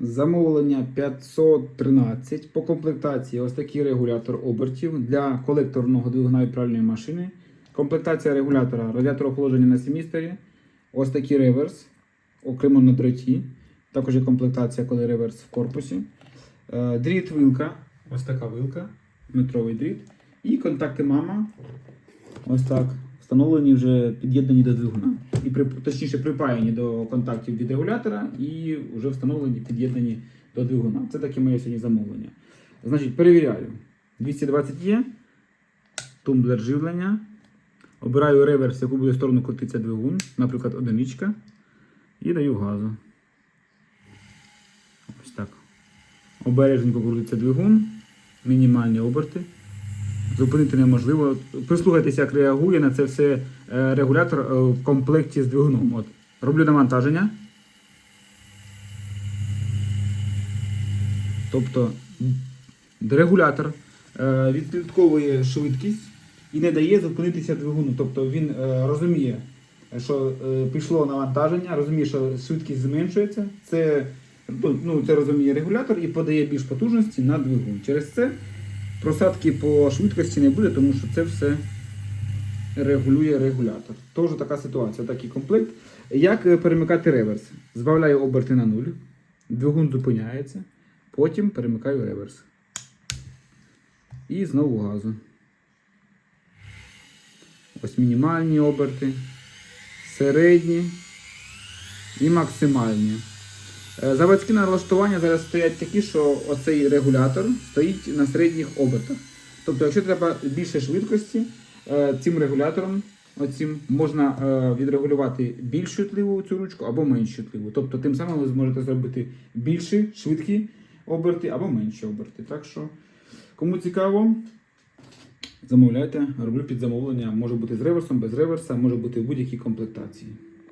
Замовлення 513 по комплектації ось такий регулятор обертів для колекторного двигуна і пральної машини. Комплектація регулятора радіатор охолодження на семістері. Ось такий реверс, окремо на дроті. Також є комплектація, коли реверс в корпусі. Е, Дріт вилка. Ось така вилка, метровий дріт. І контакти мама. Ось так. Встановлені вже під'єднані до двигуна. І при, точніше припаяні до контактів від регулятора і вже встановлені, під'єднані до двигуна. Це таке моє сьогодні замовлення. Значить, перевіряю. 220 є. Тумблер живлення. Обираю реверс, в яку буде сторону крутитися двигун, наприклад, одиничка. І даю газу. Ось так. Обережненько крутиться двигун. Мінімальні оберти. Зупинити неможливо. Прислухайтеся, як реагує на це все е, регулятор е, в комплекті з двигуном. От. Роблю навантаження. Тобто регулятор е, відслідковує швидкість і не дає зупинитися двигуну. Тобто він розуміє, що пішло навантаження, розуміє, що швидкість зменшується. Це, ну, ну, це розуміє регулятор і подає більш потужності на двигун. Через це просадки по швидкості не буде, тому що це все регулює регулятор. Тож така ситуація, такий комплект. Як е, перемикати реверс? Збавляю оберти на нуль, двигун зупиняється, потім перемикаю реверс. І знову газу. Ось мінімальні оберти, середні і максимальні. Е, Заводські налаштування зараз стоять такі, що оцей регулятор стоїть на середніх обертах. Тобто, якщо треба більше швидкості, е, цим регулятором оцим можна е, відрегулювати більш чутливу цю ручку або менш чутливу. Тобто, тим самим ви зможете зробити більші швидкі оберти або менші оберти. Так що, кому цікаво, замовляйте, роблю під замовлення. Може бути з реверсом, без реверса, може бути в будь-якій комплектації.